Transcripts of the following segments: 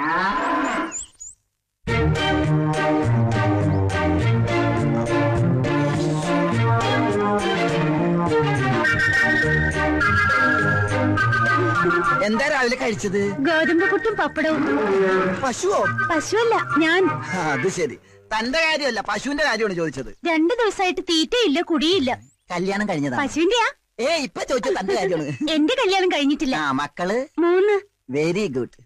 എന്താ രാവിലെ കഴിച്ചത്? ഗോതമ്പ് പുട്ടും പപ്പടവും. പശുവോ? പശുവല്ല ഞാൻ. അത് ശരി. തന്റെ കാര്യമല്ല പശുവിന്റെ കാര്യമാണ് ചോദിച്ചത്. രണ്ടു ദിവസമായിട്ട് തീറ്റയില്ല കുടിയില്ല. കല്യാണം കഴിഞ്ഞതാ. പശുവിന്റെയാ ഏ ഇപ്പൊ ചോദിച്ചത് തന്റെ കാര്യമാണ്. എന്റെ കല്യാണം കഴിഞ്ഞിട്ടില്ല. മക്കൾ? മൂന്ന്. വെരി ഗുഡ്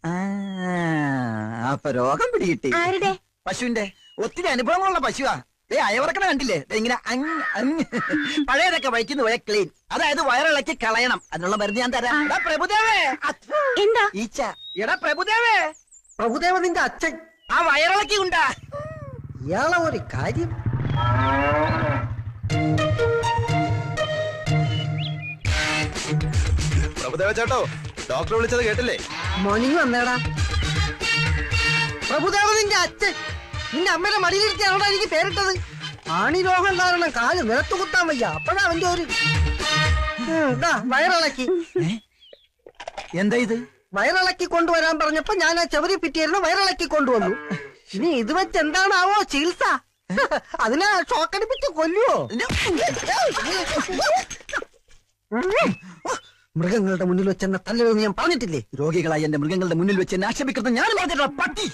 അപ്പൊ രോഗം പിടികിട്ടി. ആരുടെ? പശുവിന്റെ. ഒത്തിരി അനുഭവങ്ങളുള്ള പശുവാ. ഏ അയവറക്കണ കണ്ടില്ലേ? ദേ ഇങ്ങനെ അങ് അങ് പഴയതൊക്കെ വഴിക്കുന്ന പോയ ക്ലീൻ അതായത് വയറിളക്കി കളയണം. അതിനുള്ള മരുന്ന് ഞാൻ തരാം. എടാ പ്രഭുദേവേ. എന്താ? ഈച്ച. എടാ പ്രഭുദേവേ. പ്രഭുദേവ നിന്റെ അച്ഛൻ. ആ വയറിളക്കി ഉണ്ടാ ഇയാളെ ഒരു കാര്യം. പ്രഭുദേവ ചേട്ടോ ഡോക്ടർ വിളിച്ചത് കേട്ടില്ലേ? മോർണിംഗ് വന്നേടാ. പ്രഭുദേവ നിന്റെ അച്ഛൻ. നിന്റെ അമ്മയുടെ മടിയിലിരുത്തിയാണോ എനിക്ക് പേരിട്ടത്? ആണി രോഗം കാരണം കാൽ നിലത്ത് കുത്താൻ വയ്യ. അപ്പോഴാ അവന്റെ ഒരു വയറിളക്കി. എന്താ ഇത്? വയറിളക്കി കൊണ്ടുവരാൻ പറഞ്ഞപ്പോ ഞാൻ ആ ചെവരി പിറ്റിയായിരുന്നു വയറിളക്കി കൊണ്ടുവന്നു. ഇനി ഇത് വെച്ച് എന്താണാവോ ചികിത്സ? അതിനെ ഷോക്കടിപ്പിച്ച് കൊല്ലുവോ? മൃഗങ്ങളുടെ മുന്നിൽ വെച്ച് എന്നെ തല്ലരുതെന്ന് ഞാൻ പറഞ്ഞിട്ടില്ലേ? രോഗികളായി എന്റെ മൃഗങ്ങളുടെ മുന്നിൽ വെച്ച് എന്നെ ആക്ഷേപിക്കുന്നത് ഞാൻ പറഞ്ഞിട്ടുള്ള പട്ടി.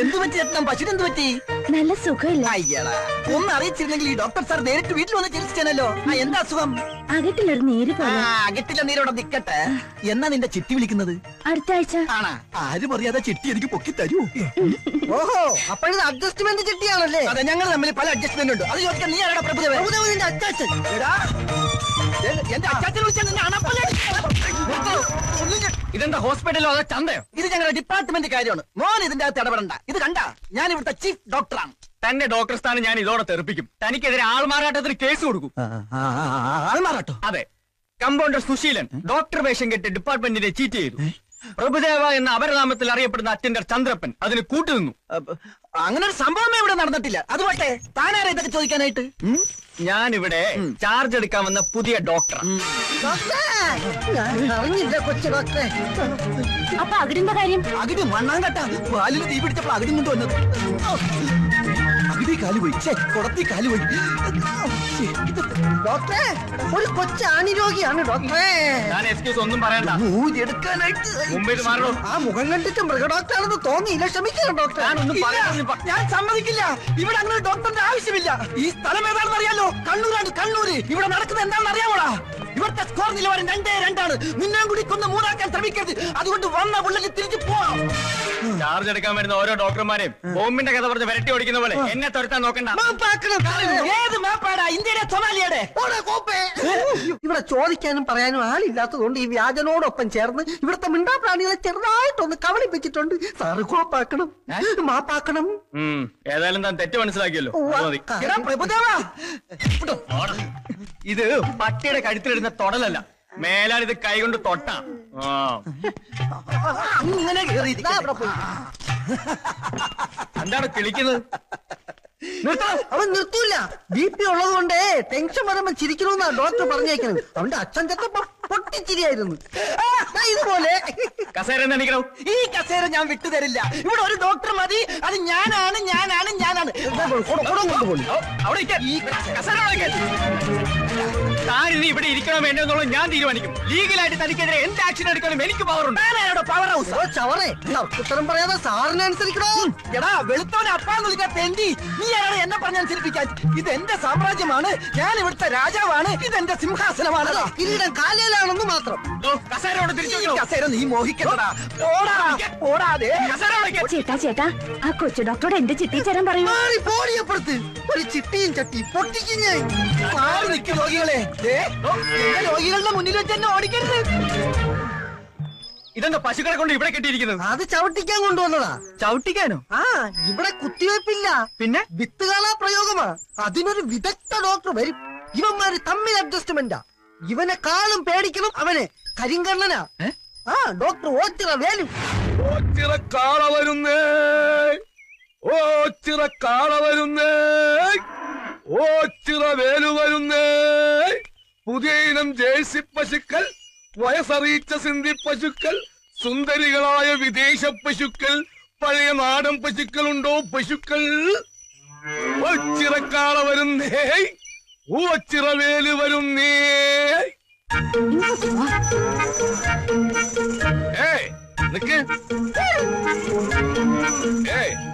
എന്തു പറ്റി? എത്താൻ പശുരെന്തു പറ്റി? നല്ല സുഖമില്ല. അയ്യടാ ഒന്ന് അറിയിച്ചിരുന്നെങ്കിൽ ഈ ഡോക്ടർ സാർ നേരിട്ട് വീട്ടിൽ വന്ന് ചികിത്സിച്ചാനല്ലോ. ആ എന്താ അസുഖം? അകട്ടിലൊരു നീര് പോലെ. നീരോടെ നിക്കട്ടെ. എന്നാ നിന്റെ ചിട്ടി വിളിക്കുന്നത്? അടുത്ത ആഴ്ച. ആണാ ആരും അറിയാതെ ചിട്ടി എനിക്ക് പൊക്കി തരൂ. ഓഹോ അപ്പോഴത് അഡ്ജസ്റ്റ്മെന്റ് ചിട്ടിയാണല്ലേ? അതെ ഞങ്ങൾ തമ്മിൽ പല അഡ്ജസ്റ്റ്മെന്റ് ഉണ്ട്. അത് ചോദിക്കാൻ നീ ആരാടാ പ്രഭുദേവൻ? അച്ചാച്ചൻ. എടാ, എന്റെ അച്ചാച്ചനെ വിളിച്ചാൽ നിന്നെ അണപ്പല്ലേ ഇതെന്താ ഹോസ്പിറ്റലോ അതോ ചന്തയോ? ഇത് ഞങ്ങളുടെ ഡിപ്പാർട്ട്മെന്റ് കാര്യമാണ്. മോൻ ഇതിന്റെ അകത്ത് ഇടപെടണ്ട. ഇത് കണ്ട? ഞാൻ ഇവിടുത്തെ ചീഫ് ഡോക്ടറാണ് തന്നെ ഡോക്ടർ സ്ഥാനം ഞാൻ ഇതോടെ തെറിപ്പിക്കും. തനിക്കെതിരെ ആൾമാറാട്ടത്തിന് കേസ് കൊടുക്കും. ആൾമാറാട്ടോ? അതെ. കമ്പൗണ്ടർ സുശീലൻ ഡോക്ടർ വേഷം കെട്ടി ഡിപ്പാർട്ട്മെന്റിനെ ചീറ്റ് ചെയ്തു. പ്രഭുദേവ എന്ന അപരനാമത്തിൽ അറിയപ്പെടുന്ന അറ്റൻഡർ ചന്ദ്രപ്പൻ അതിന് കൂട്ടുനിന്നു. നിന്നു അങ്ങനെ ഒരു സംഭവമേ ഇവിടെ നടന്നിട്ടില്ല. അതുപോലെ താനാരാ ഇതൊക്കെ ചോദിക്കാനായിട്ട്? ഞാൻ ഞാനിവിടെ ചാർജ് എടുക്കാൻ വന്ന പുതിയ ഡോക്ടർ അപ്പൊ അകിടിന്റെ കാര്യം? അകിടി മണ്ണാങ്കട്ട പാലിൽ തീ പിടിച്ചപ്പോൾ അകിടി കൊണ്ട് അകിടി കാൽ പോയി. കുടത്തി കാൽ പോയി. ഡോക്ടറെ ഒരു കൊച്ചാണി രോഗിയാണ് ഡോക്ടറെ. എക്സ്ക്യൂസ് ഒന്നും പറയണ്ട. ഊരിയെടുക്കാനായിട്ട് ആ മുഖം കണ്ടിട്ട് മൃഗഡോക്ടറാണെന്ന് തോന്നിയില്ല. ക്ഷമിക്കണം പറയാൻ ഞാൻ സമ്മതിക്കില്ല. ഇവിടെ അങ്ങനെ ഡോക്ടറിന്റെ ആവശ്യമില്ല. ഈ സ്ഥലം ഏതാണെന്ന് അറിയാലോ? കണ്ണൂരാണ് കണ്ണൂര്. ഇവിടെ നടക്കുന്നത് എന്താണെന്ന് അറിയാമോടാ? ഇവിടുത്തെ സ്കോർ നിലവാരം രണ്ടേ രണ്ടാണ്. നിന്നെയും കൂടി കൊന്ന് മൂന്നാക്കാൻ ശ്രമിക്കരുത്. അതുകൊണ്ട് വന്ന പുള്ളിക്ക് തിരിച്ചു പോവാം ചാർജ് എടുക്കാൻ വരുന്ന ഓരോ ഡോക്ടർമാരെയും ബോംബിന്റെ കഥ പറഞ്ഞ് വരട്ടി ഓടിക്കുന്ന പോലെ എന്നെ തുരത്താൻ നോക്കണ്ട. ഏത് മാപ്പാടാ ഇന്ത്യയുടെ സൊമാലിയുടെ. ഇവിടെ ചോദിക്കാനും പറയാനും ആളില്ലാത്തതുകൊണ്ട് ഈ വ്യാജനോടൊപ്പം ചേർന്ന് ഇവിടുത്തെ മിണ്ടാ പ്രാണികളെ ചെറുതായിട്ടൊന്ന് കവളിപ്പിച്ചിട്ടുണ്ട് സാറ് കോപ്പാക്കണം മാപ്പാക്കണം ഏതായാലും താൻ തെറ്റ് മനസ്സിലാക്കിയല്ലോ. പ്രഭുദേവാ. ഇത് പട്ടിയുടെ കഴുത്തിലിടുന്ന തൊടലല്ല. മേലാണിത് ഇത് കൈകൊണ്ട് തൊട്ട. പോയി. എന്താണ് കിളിക്കുന്നത്? അവൻ നിർത്തൂല. ബി പി ഉള്ളത് കൊണ്ടേ ടെൻഷൻ വരുമ്പോ ചിരിക്കണമെന്നാ ഡോക്ടർ പറഞ്ഞേക്കുന്നത് അവന്റെ അച്ഛൻ ചെത്തപ്പോ പൊട്ടിച്ചിരിയായിരുന്നു. ഇതുപോലെ. കസേര ഈ കസേര ഞാൻ വിട്ടുതരില്ല ഇവിടെ ഒരു ഡോക്ടർ മതി. അത് ഞാനാണ് ഞാനാണ് ഞാനാണ്. അവിടെ. ഈ കസേര ഇരിക്കാൻ. ഇവിടെ ഇരിക്കണോ വേണ്ടോ എന്നുള്ളത് ഞാൻ തീരുമാനിക്കും. ലീഗലായിട്ട് തനിക്കെതിരെ എന്ത് ആക്ഷൻ എടുക്കണം എനിക്ക് പവർ ഉണ്ട്. പവർ ഹൗസ് ഓ ചവറേ. ഉത്തരം പറയാതെ സാറിനെ അനുസരിക്കണോ? എടാ വെളുത്തവനെ അപ്പാന്ന് വിളിക്കാൻ തെണ്ടി നീ ആരാണ് എന്നെ പറഞ്ഞനുസരിപ്പിക്കാൻ ഇത് എന്റെ സാമ്രാജ്യമാണ്. ഞാൻ ഇവിടുത്തെ രാജാവാണ്. ഇത് എന്റെ സിംഹാസനമാണ്. കിരീടം കാലയിലാണെന്ന് മാത്രം. ഓ, കസേര? നീ മോഹിക്കണടാ ഓടാ ഓടാതെ. ചേട്ടാ ചേട്ടാ ആ കൊച്ചു ഡോക്ടറോട് എന്റെ ചിട്ടി ചേരാൻ പറയൂ ഒരു ചിട്ടിയും ചട്ടി പൊട്ടിക്കും ഞാൻ. മാറി നിൽക്കും രോഗികളെ. രോഗികളുടെ മുന്നിൽ വെച്ച് എന്നെ ഓടിക്കരുത്. ഇതെന്താ പശുക്കളെ കൊണ്ട് ഇവിടെ കെട്ടിയിരിക്കുന്നത്? അത് ചവിട്ടിക്കാൻ കൊണ്ടുവന്നതാ. ചവിട്ടിക്കാനോ? ആ ഇവിടെ കുത്തിവെപ്പില്ല. പിന്നെ? വിത്ത് കാണാ പ്രയോഗമാ. അതിനൊരു വിദഗ്ധ ഡോക്ടർ വരും. ഇവന്മാര് തമ്മിൽ അഡ്ജസ്റ്റ്മെന്റാ. ഇവനെ കാളും പേടിക്കണം അവനെ. കരിങ്കണ്ണനാ. ആ ഡോക്ടർ ഓച്ചിറ വേലു. ഓച്ചിറ കാള വരുന്നേ. ഓച്ചിറ കാള വരുന്നേ. ഓച്ചിറ വേലു വരുന്നേ. പുതിയ ഇനം ജേഴ്സി പശുക്കൾ വയസ്സറിയിച്ച സിന്ധി പശുക്കൾ സുന്ദരികളായ വിദേശ പശുക്കൾ പഴയ നാടൻ പശുക്കൾ ഉണ്ടോ പശുക്കൾ? ഒച്ചിറക്കാള വരുന്നേ. ഓച്ചിറ വേലു വരുന്നേ. ഏയ് നിക്ക്. ഏയ്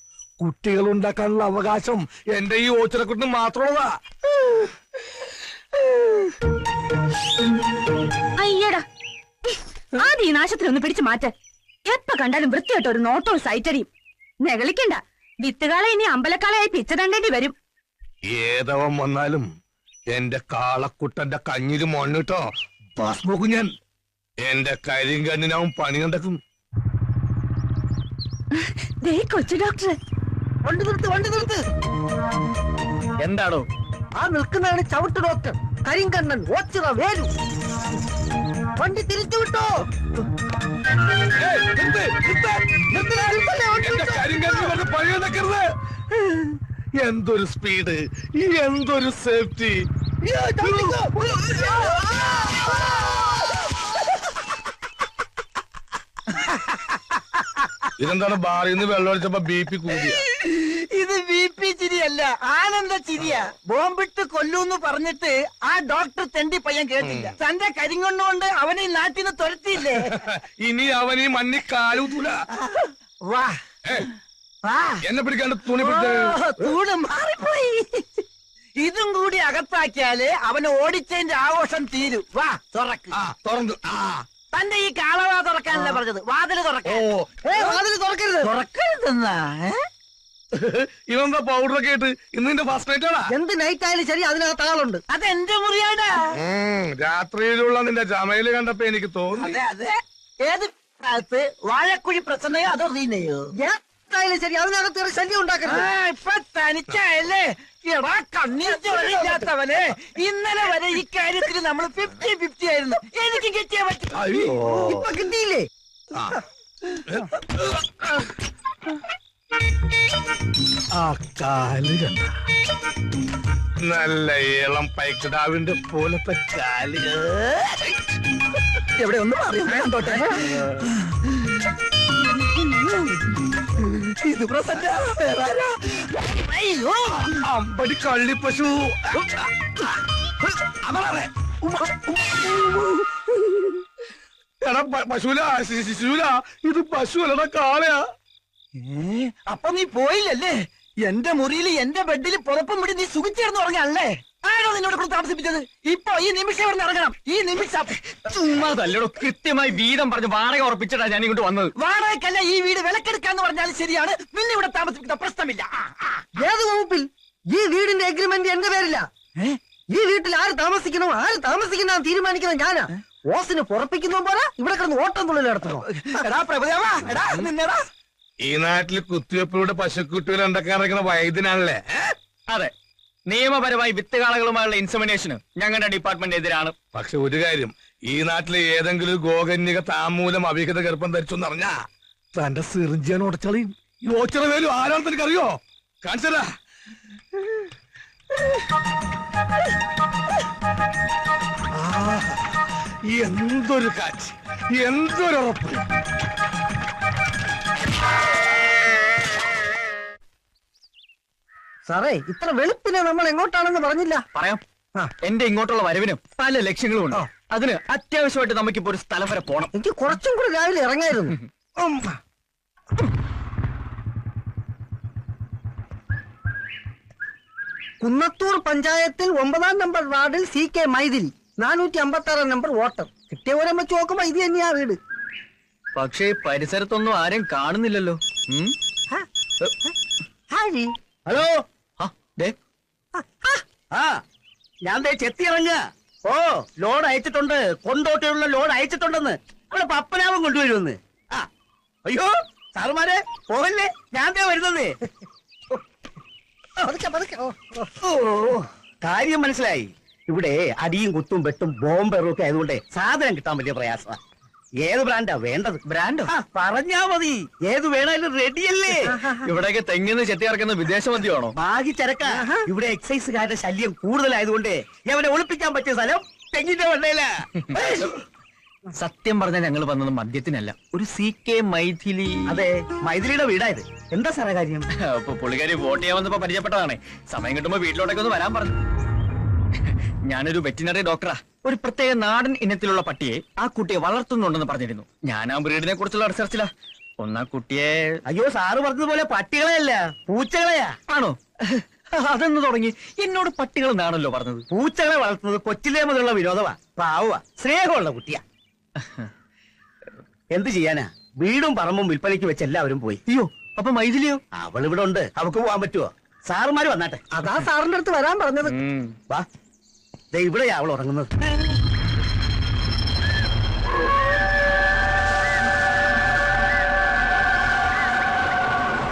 കുട്ടികൾ ഉണ്ടാക്കാനുള്ള അവകാശം എന്റെ ഈ ഓച്ചിറക്കുട്ടിന് മാത്രമുള്ളതാ. അയ്യടാ. ആദ്യം ഈ നാശത്തിൽ ഒന്ന് പിടിച്ചു മാറ്റ്. എപ്പ കണ്ടാലും വൃത്തിയായിട്ട് ഒരു നോട്ടവും സൈറ്റടിയും. നെകളിക്കണ്ട. വിത്തുകാളെ ഇനി അമ്പലക്കാളയായി പിച്ച തണ്ടേണ്ടി വരും. ഏതവൻ വന്നാലും എന്റെ കാളക്കുട്ടന്റെ കഞ്ഞിൽ മണ്ണിട്ടോ? ഭസ്മോക്കും ഞാൻ. എന്റെ കരിങ്കണ്ണിനാവും പണി കണ്ടെത്തും ദേ കൊച്ചു ഡോക്ടർ വണ്ടി നിർത്ത് വണ്ടി നിർത്ത്. എന്താണോ ആ നിൽക്കുന്നതാണ് ചവിട്ട് ഡോക്ടർ കരിങ്കണ്ണൻ ഓച്ചിറ വേലു. വണ്ടി തിരിച്ചു വിട്ടോ? എന്തൊരു സ്പീഡ് എന്തൊരു സേഫ്റ്റി. ഇതെന്താണ്? ബാറിൽ നിന്ന് വെള്ളം അടിച്ചപ്പോ ബി പി കൂടിയ. ചിരിയല്ല ആനന്ദ ചിരിയാ. ബോംബിട്ട് കൊല്ലൂന്ന് പറഞ്ഞിട്ട് ആ ഡോക്ടർ തെണ്ടി പയ്യൻ കേട്ടില്ല. തന്റെ കരിങ്കൊണ്ടുകൊണ്ട് അവനെ നിന്ന് തുരത്തിയില്ലേ? ഇനി അവനീ മണ്ണി കാലൂത്തൂല വാ. എന്നെ പിടിക്കാണ്ട് തുണി തൂണ് മാറിപ്പോയി. ഇതും കൂടി അകത്താക്കിയാൽ അവന് ഓടിച്ചതിന്റെ ആഘോഷം തീരും. വാ തുറക്ക്. തുറന്നു. തന്റെ ഈ കാളവാ തുറക്കാനല്ലേ പറഞ്ഞത്? വാതിൽ തുറക്കാൻ. ഏ വാതിൽ തുറക്കരുത്. തുറക്കരുതെന്നാ ഇവന്താ പൗഡറൊക്കെ ഇട്ട് ഇന്ന് നിന്റെ ഫസ്റ്റ് നൈറ്റ് ആണാ? എന്ത് നൈറ്റ് ആയാലും ശരി അതിനകത്ത് ആളുണ്ട്. അതെന്റെ മുറിയാടാ? ഉം, രാത്രിയിലുള്ള നിന്റെ ചമയിൽ കണ്ടപ്പോ എനിക്ക് തോന്നി. അതെ അതെ. ഏത് ഭാഗത്ത് വാഴക്കുഴി പ്രസന്നയോ അതോ റീനയോ? ഏതായാലും ശരി അതിനകത്ത് ഒരു ശല്യം ആ ഉണ്ടാക്കരുത് ഇപ്പൊ തനിച്ചായല്ലേ? എടാ കണ്ണീർ ചോരയില്ലാത്തവനെ ഇന്നലെ വരെ ഈ കാര്യത്തിൽ നമ്മൾ ഫിഫ്റ്റി ഫിഫ്റ്റി ആയിരുന്നു. എനിക്ക് കിട്ടിയാ പറ്റും. അയ്യോ. ഇപ്പൊ കിട്ടിയില്ലേ? ആ. നല്ല ഏളം പൈക്കിടാവിന്റെ പോലത്തെ കാൽ. എവിടെ ഒന്ന് ആരാ? അയ്യോ അമ്പടി കള്ളിപ്പശു അവളെ എടാ പശുല ശിശുല ഇത് പശു അല്ലടാ കാളയാ. അപ്പൊ നീ പോയില്ലല്ലേ? എന്റെ മുറിയിൽ എന്റെ ബെഡിൽ പുറപ്പം വിടി നീ സുഖിച്ചേർന്ന് ഉറങ്ങാണല്ലേ ആരോ നിന്നോട് കൂടെ താമസിപ്പിച്ചത്? ഇപ്പൊ ഈ നിമിഷം ഇവിടെ ഇറങ്ങണം. ഈ നിമിഷം. ചുമ്മാ തല്ലടോ. കൃത്യമായി വീതം പറഞ്ഞ് വാടക ഉറപ്പിച്ചിട്ടാ ഞാൻ ഇങ്ങോട്ട് വന്നത്. വാടകയ്ക്കല്ല ഈ വീട് വിലക്കെടുക്കാന്ന് പറഞ്ഞാൽ ശരിയാണ്. നിന്നെ ഇവിടെ താമസിപ്പിക്കുന്ന പ്രശ്നമില്ല. ആ, ആ. ഏത് വകുപ്പിൽ? ഈ വീടിന്റെ എഗ്രിമെന്റ് എന്റെ പേരില്ല. ഈ വീട്ടിൽ ആര് താമസിക്കണോ ആര് താമസിക്കണോ തീരുമാനിക്കുന്നത് ഞാനാ. ഓസിന് പുറപ്പിക്കുന്ന പോലെ ഇവിടെ കിടന്ന് ഓട്ടം തുള്ളിൽ നടത്തണോ എടാ പ്രഭുദേവാ എടാ നിന്നെടാ. ഈ നാട്ടിൽ കുത്തിവെപ്പിലൂടെ പശുക്കുട്ടികൾ എന്തൊക്കെ ഇറങ്ങുന്ന വൈദ്യനാണല്ലേ? അതെ. നിയമപരമായി വിത്തുകാളകളുമായുള്ള ഇൻസമിനേഷന് ഞങ്ങളുടെ ഡിപ്പാർട്ട്മെന്റ് എതിരാണ്. പക്ഷെ ഒരു കാര്യം ഈ നാട്ടിലെ ഏതെങ്കിലും ഗോകന്യക താമൂലം അവിഹിത ഗർഭം ധരിച്ചു അറിഞ്ഞാ തന്റെ സിറിഞ്ചിയാണ് ഉടച്ചളിയും ഓച്ചിറ വേലും ആരാണെന്ന് കാണിച്ചരാ ആ, എന്തൊരു കാറ്റ് എന്തൊരു ഉറപ്പ്. സാറേ ഇത്ര വെളുപ്പിനെ നമ്മൾ എങ്ങോട്ടാണെന്ന് പറഞ്ഞില്ല. പറയാം. എന്റെ ഇങ്ങോട്ടുള്ള വരവിനും പല ലക്ഷ്യങ്ങളും ഉണ്ട് അതിന് അത്യാവശ്യമായിട്ട് നമുക്കിപ്പോ ഒരു സ്ഥലം വരെ പോണം. എനിക്ക് കുറച്ചും കൂടി രാവിലെ ഇറങ്ങായിരുന്നു. കുന്നത്തൂർ പഞ്ചായത്തിൽ ഒമ്പതാം നമ്പർ വാർഡിൽ സി കെ മൈതിൽ നാനൂറ്റി അമ്പത്തി ആറാം നമ്പർ വോട്ടർ. കിട്ടിയ പോലെ വെച്ച് നോക്കുമ്പോ ഇത് തന്നെയാ വീട്. പക്ഷേ പരിസരത്തൊന്നും ആരും കാണുന്നില്ലല്ലോ. ഹലോ? ആ, ദേ, ആ ഞാൻ ദേ ചെത്തി ഇറങ്ങുക ഓ ലോഡ് അയച്ചിട്ടുണ്ട്. കൊണ്ടോട്ടിയുള്ള ലോഡ് അയച്ചിട്ടുണ്ടെന്ന്. അവിടെ പപ്പനാവും കൊണ്ടുവരുമെന്ന്. ആ. അയ്യോ സാറുമാരെ പോകല്ലേ? ഞാൻ ദേ വരുന്നത്. കാര്യം മനസ്സിലായി. ഇവിടെ അടിയും കുത്തും വെട്ടും ബോംബെറും ഒക്കെ ആയതുകൊണ്ട് സാധനം കിട്ടാൻ വലിയ പ്രയാസമാ. ഏത് ബ്രാൻഡാ വേണ്ടത്. ബ്രാൻഡോ ആ, പറഞ്ഞാ മതി. ഏത് വേണാലും റെഡിയല്ലേ? ഇവിടെയൊക്കെ തെങ്ങിന്ന് ചെത്തി ഇറക്കുന്ന വിദേശ മദ്യമാണോ ബാഗി ചരക്ക ഇവിടെ എക്സൈസുകാരുടെ ശല്യം കൂടുതലായതുകൊണ്ട് ഞാൻ ഒളിപ്പിക്കാൻ പറ്റിയ സ്ഥലം തെങ്ങിന്റെ വണ്ടയില സത്യം പറഞ്ഞാൽ ഞങ്ങൾ വന്നത് മദ്യത്തിനല്ല. ഒരു സി കെ മൈഥിലി. അതെ മൈഥിലിയുടെ വീടായത് എന്താ സാറേ കാര്യം? പുള്ളിക്കാരി വോട്ട് ചെയ്യാൻ വന്നപ്പോ പരിചയപ്പെട്ടതാണ്. സമയം കിട്ടുമ്പോ വീട്ടിലോട്ടൊക്കെ ഒന്ന് വരാൻ പറഞ്ഞു. ഞാനൊരു വെറ്റിനറി ഡോക്ടറാ. ഒരു പ്രത്യേക നാടൻ ഇനത്തിലുള്ള പട്ടിയെ ആ കുട്ടിയെ വളർത്തുന്നുണ്ടെന്ന് പറഞ്ഞിരുന്നു. ഞാൻ ആ ബ്രീഡിനെ കുറിച്ചുള്ള റിസർച്ചിലാ ഒന്നാ കുട്ടിയെ അയ്യോ സാറ് പറഞ്ഞതുപോലെ പട്ടികളെയല്ല പൂച്ചകളെയാ. ആണോ? അതെന്ന് തുടങ്ങി. എന്നോട് പട്ടികൾ എന്നാണല്ലോ പറഞ്ഞത്? പൂച്ചകളെ വളർത്തുന്നത് കൊച്ചിലേ മുതലുള്ള വിനോദമാ. പാവുക സ്നേഹമുള്ള കുട്ടിയാ. എന്ത് ചെയ്യാനാ? വീടും പറമ്പും വിൽപ്പനയ്ക്ക് വെച്ച് എല്ലാവരും പോയി. അയ്യോ അപ്പൊ മൈഥിലിയോ? അവൾ ഇവിടെ ഉണ്ട്. അവക്ക് പോവാൻ പറ്റുമോ സാറുമാര് വന്നാട്ടെ. അതാ സാറിന്റെ അടുത്ത് വരാൻ പറഞ്ഞത്. വാ. ദേ ഇവിടെയാ അവൾ ഉറങ്ങുന്നത്.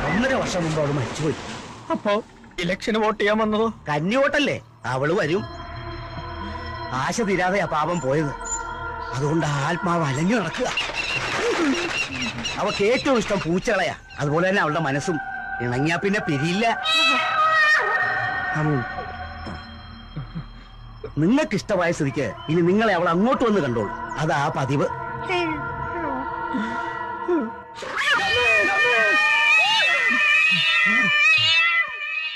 ഒന്നര വർഷം മുമ്പ് അവൾ മരിച്ചുപോയി. അപ്പോ ഇലക്ഷന് വോട്ട് ചെയ്യാൻ വന്നതോ? വോട്ടല്ലേ? അവൾ വരും. ആശ തീരാതെയാ പാപം പോയത്. അതുകൊണ്ട് ആത്മാവ് അലഞ്ഞു നടക്കുക. അവക്ക് ഏറ്റവും ഇഷ്ടം പൂച്ചകളയാ. അതുപോലെ തന്നെ അവളുടെ മനസ്സും. ഇണങ്ങിയാ പിന്നെ പിരിയില്ല. നിങ്ങൾക്ക് ഇഷ്ടമായ സ്ഥിതിക്ക് ഇനി നിങ്ങളെ അവൾ അങ്ങോട്ട് വന്ന് കണ്ടോളൂ. അതാ പതിവ്.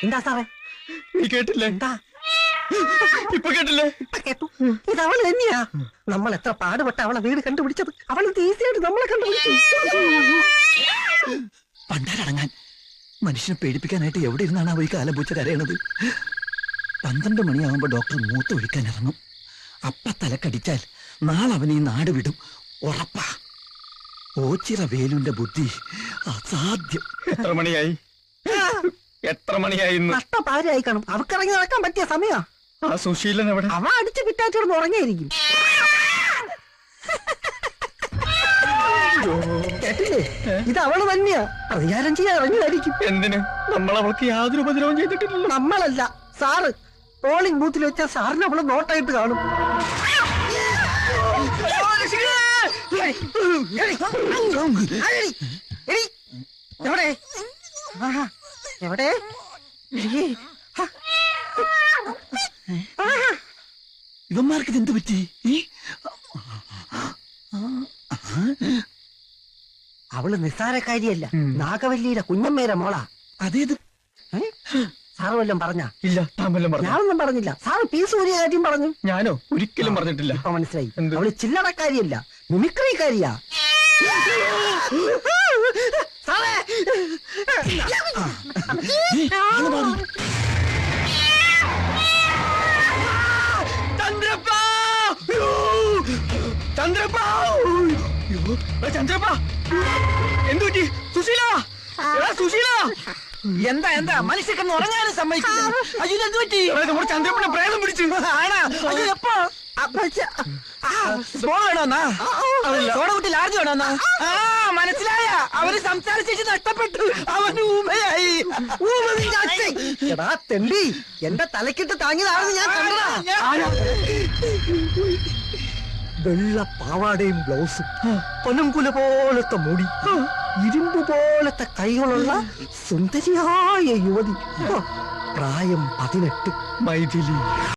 എന്താ സാറേ? നീ കേട്ടില്ലേ? എന്താ? ഇപ്പൊ കേട്ടില്ലേ? ഇപ്പൊ കേട്ടു. ഇത് തന്നെയാ. നമ്മൾ എത്ര പാടുപെട്ട അവളെ വീട് കണ്ടുപിടിച്ചത്. അവൾ ഈസിയായിട്ട് നമ്മളെ കണ്ടുപിടിച്ചു. പണ്ടാരടങ്ങാൻ മനുഷ്യനെ പേടിപ്പിക്കാനായിട്ട് എവിടെ ഇരുന്നാണ് ഈ കാലം പൂച്ച കരയണത്? പന്ത്രണ്ട് മണിയാവുമ്പോ ഡോക്ടർ മൂത്ത് ഒഴിക്കാൻ ഇറങ്ങും. അപ്പ തലക്കടിച്ചാൽ നാളെ അവൻ ഈ നാട് വിടും. ഉറപ്പാ. ഓച്ചിറ വേലുന്റെ ബുദ്ധി അസാധ്യം. എത്ര മണിയായി? എത്ര മണിയായി ഇന്ന്? നഷ്ടപാരായി കാണും അവക്കിറങ്ങി നടക്കാൻ പറ്റിയ സമയാ. ആ സുശീലൻ എവിടെ? അവ അടിച്ച് പിറ്റാച്ചിടന്ന് ഉറങ്ങിയായിരിക്കും കേട്ടില്ലേ? ഇത് അവൾ തന്നെയാ. പ്രതികാരം ചെയ്യാൻ ഇറങ്ങിയായിരിക്കും എന്തിന്? നമ്മൾ അവൾക്ക് യാതൊരു ഉപദ്രവം ചെയ്തിട്ടില്ല നമ്മളല്ല. സാറ് പോളിംഗ് ബൂത്തിൽ വെച്ച സാറിന് അവളെ നോട്ടായിട്ട് കാണും. എവിടെ? എവിടെ? ഇവന്മാർക്ക് ഇതെന്ത് പറ്റി? അവൾ നിസ്സാരക്കാരിയല്ല. നാഗവല്ലിയുടെ കുഞ്ഞമ്മേരെ മോളാ. അതേത്? സാറ് വല്ലതും പറഞ്ഞ? ഇല്ല താൻ വല്ലതും പറഞ്ഞു? ഞാനൊന്നും പറഞ്ഞില്ല. സാറ് പി സൂര്യ കാര്യം പറഞ്ഞു. ഞാനോ? ഒരിക്കലും പറഞ്ഞിട്ടില്ല. ഇപ്പൊ മനസ്സിലായി. എന്ത്? അവൾ ചില്ലറക്കാരിയല്ല മിമിക്രിക്കാരിയാ. സാറേ! ചന്ദ്രപ്പാ! അയ്യോ! ചന്ദ്രപ്പാ! അയ്യോ! എടാ ചന്ദ്രപ്പാ! എന്തു പറ്റി സുശീല എടാ സുശീല! എന്താ എന്താ? മനുഷ്യക്കെന്ന് ഉറങ്ങാനും സമ്മതിക്കില്ല. അയ്യോ എന്ത് പറ്റി? നമ്മുടെ ചന്ദ്രപ്പനെ പ്രേതം പിടിച്ചു. ആണാ? അയ്യോ എപ്പോ? മനസ്സിലായ. അവർ സംസാരിച്ചിട്ട് നഷ്ടപ്പെട്ടു. അവന് ഊമയായി. എടാ തെണ്ടി. എന്റെ തലക്കിട്ട് താങ്ങിയതാണെന്ന് ഞാൻ കണ്ടതാ. വെള്ള പാവാടയും ബ്ലൗസും പനങ്കുല പോലത്തെ മുടി. ഇരുമ്പ് പോലത്തെ കൈകളുള്ള സുന്ദരിയായ യുവതി. പ്രായം പതിനെട്ട്. മൈഥിലി.